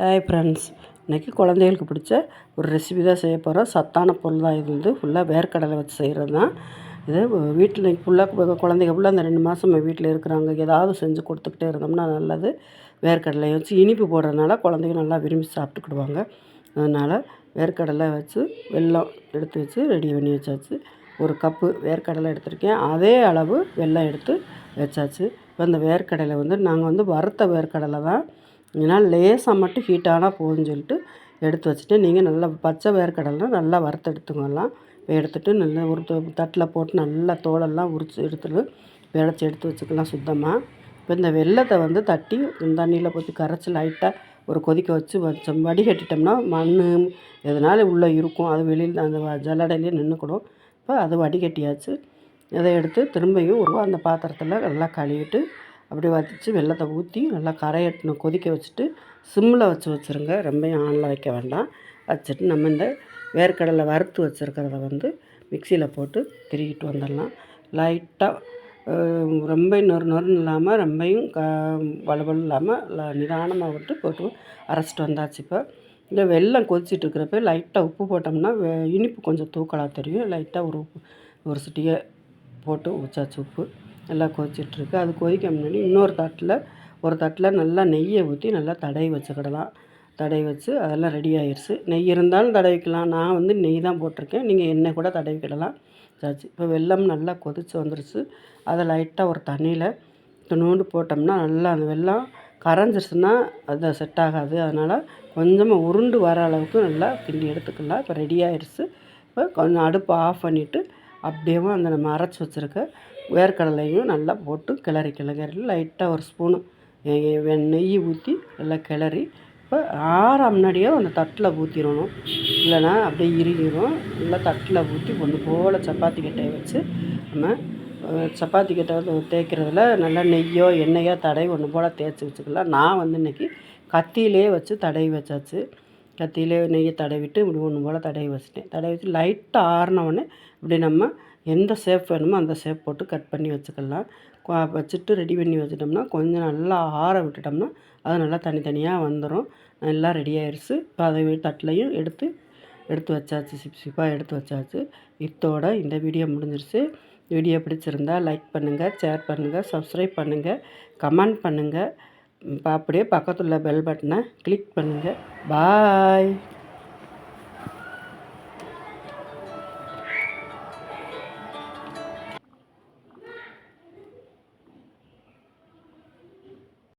Hi friends இன்றைக்கி குழந்தைகளுக்கு பிடிச்ச ஒரு ரெசிபி தான் செய்ய போகிறோம் சத்தான பொருள் தான் இது வந்து. ஃபுல்லாக வேர்க்கடலை வச்சு செய்கிறது தான். இது வீட்டில் ஃபுல்லாக குழந்தைங்க ஃபுல்லாக அந்த ரெண்டு மாதம் வீட்டில் இருக்கிறாங்க. ஏதாவது செஞ்சு கொடுத்துக்கிட்டே இருந்தோம்னா நல்லது. வேர்க்கடலை வச்சு இனிப்பு போடுறதுனால குழந்தைங்க நல்லா விரும்பி சாப்பிட்டுக்கிடுவாங்க. அதனால் வேர்க்கடலை வச்சு வெல்லம் எடுத்து வச்சு ரெடி பண்ணி வச்சாச்சு. ஒரு கப்பு வேர்க்கடலை எடுத்திருக்கேன். அதே அளவு வெல்லம் எடுத்து வச்சாச்சு. இப்போ அந்த வேர்க்கடலை வந்து நாங்கள் வந்து வறுத்த வேர்க்கடலை தான். ஏன்னா லேசாக மட்டும் ஹீட் ஆனால் போதும்னு சொல்லிட்டு எடுத்து வச்சுட்டு நீங்கள் நல்லா பச்சை வேர்க்கடலாம் நல்லா வறுத்து எடுத்துக்கலாம். இப்போ எடுத்துகிட்டு நல்லா ஒரு தட்டில் போட்டு நல்லா தோலெல்லாம் உரித்து எடுத்துட்டு விளச்சி எடுத்து வச்சுக்கலாம் சுத்தமாக இப்போ இந்த வெள்ளத்தை வந்து தட்டி தண்ணியில் போட்டு கரைச்சி லைட்டாக ஒரு கொதிக்க வச்சு வச்சோம் வடிகட்டிட்டோம்னா மண் எதனால உள்ளே இருக்கும் அது வெளியில் அந்த ஜல்லடையிலே நின்றுக்கூடும் இப்போ அது வடிகட்டியாச்சு. இதை எடுத்து திரும்பியும் ஒரு அந்த பாத்திரத்தில் நல்லா கழுவிட்டு அப்படியே வதச்சி வெள்ளத்தை ஊற்றி நல்லா கரையட்டணும் கொதிக்க வச்சுட்டு சிம்மில் வச்சு வச்சுருங்க. ரொம்பையும் ஆனில் வைக்க வேண்டாம். வச்சுட்டு நம்ம இந்த வேர்க்கடலை வறுத்து வச்சுருக்கிறத வந்து மிக்சியில் போட்டு திருகிட்டு வந்துடலாம். லைட்டாக ரொம்ப நொறு நொறுன்னு இல்லாமல் ரொம்பையும் க வலுவலு இல்லாமல் நிதானமாக விட்டு போட்டு அரைச்சிட்டு வந்தாச்சு இப்போ. இல்லை வெள்ளம் கொதிச்சிட்டு இருக்கிறப்ப லைட்டாக உப்பு போட்டோம்னா இனிப்பு கொஞ்சம் தூக்கலாக தெரியும். லைட்டாக ஒரு உப்பு ஒரு சிட்டியை போட்டு வச்சாச்சு உப்பு. நல்லா கொதிச்சிட்ருக்கு. அது கொதிக்க முன்னாடி இன்னொரு தட்டில் ஒரு தட்டில் நல்லா நெய்யை ஊற்றி நல்லா தடவி வச்சுக்கிடலாம். தடவி வச்சு அதெல்லாம் ரெடி ஆயிடுச்சு நெய் இருந்தாலும் தடவிக்கலாம். நான் வந்து நெய் தான் போட்டிருக்கேன். நீங்கள் எண்ணெய் கூட தடவிக்கிடலாம். சாச்சு இப்போ வெல்லம் நல்லா கொதித்து வந்துருச்சு. அதை லைட்டாக ஒரு தண்ணியில் துணூண்டு போட்டோம்னா நல்லா அந்த வெல்லம் கரைஞ்சிருச்சுன்னா அது செட் ஆகாது. அதனால் கொஞ்சமாக உருண்டு வர அளவுக்கு நல்லா கிண்டி எடுத்துக்கலாம். இப்போ ரெடி ஆயிடுச்சு இப்போ கொஞ்சம் அடுப்பை ஆஃப் பண்ணிவிட்டு அப்படியேவும் அந்த நம்ம அரைச்சி வச்சுருக்க வேர்க்கடலையும் நல்லா போட்டு கிளறி கிளறி லைட்டாக ஒரு ஸ்பூனு நெய் ஊற்றி நல்லா கிளறி இப்போ ஆற முன்னாடியே அந்த தட்டில் ஊற்றிடணும் இல்லைன்னா அப்படியே இறுகிடும். நல்லா தட்டில் ஊற்றி ஒன்று போல் சப்பாத்தி கட்டையை வச்சு நம்ம சப்பாத்தி கட்டை தேய்க்கிறதுல நல்லா நெய்யோ எண்ணெயோ தடவி ஒன்று போல் தேய்ச்சி வச்சுக்கலாம். நான் வந்து இன்றைக்கி கத்தியிலே வச்சு தடவி வச்சாச்சு. கத்தியிலே நெய்யை தடவிட்டு இப்படி ஒன்று போல் தடவி வச்சுட்டேன். தடவி வச்சு லைட்டாக ஆறினவுடனே இப்படி நம்ம எந்த ஷேப் வேணுமோ அந்த ஷேப் போட்டு கட் பண்ணி வச்சுக்கலாம். வச்சுட்டு ரெடி பண்ணி வச்சுட்டோம்னா கொஞ்சம் நல்லா ஆற விட்டுட்டோம்னா அது நல்லா தனித்தனியாக வந்துடும் நல்லா ரெடி ஆயிடுச்சு இப்போ அதை தட்டிலையும் எடுத்து எடுத்து வச்சாச்சு. சிப் சிப்பாக எடுத்து வச்சாச்சு. இத்தோட இந்த வீடியோ முடிஞ்சிருச்சு. வீடியோ பிடிச்சிருந்தா லைக் பண்ணுங்கள் ஷேர் பண்ணுங்கள் சப்ஸ்கிரைப் பண்ணுங்கள் கமெண்ட் பண்ணுங்கள் அப்படியே பக்கத்தில் பெல் பட்டனை கிளிக் பண்ணுங்கள் பாய்